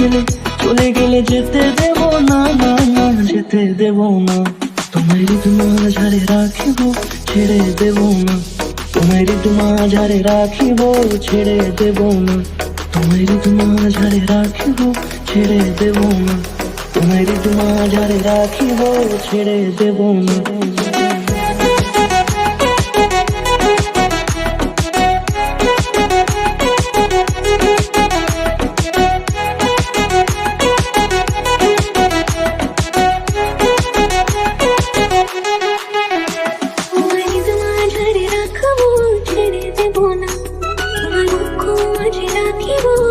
গেলে, চলে গেলে যেতে দেব না না না, যেতে দেব না। তোমার মাঝারে রাখিব, ছেড়ে দেব না। তোমার মাঝারে রাখিব, ছেড়ে দেব না। তোমার মাঝারে রাখিব, ছেড়ে দেব না। তোমার মাঝারে রাখিব, ছেড়ে দেব না। দুঃখ মাঝে রাখিব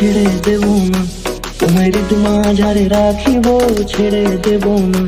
ছেড়ে দেব না। তোমার তোমার রাখিব ছেড়ে দেব না।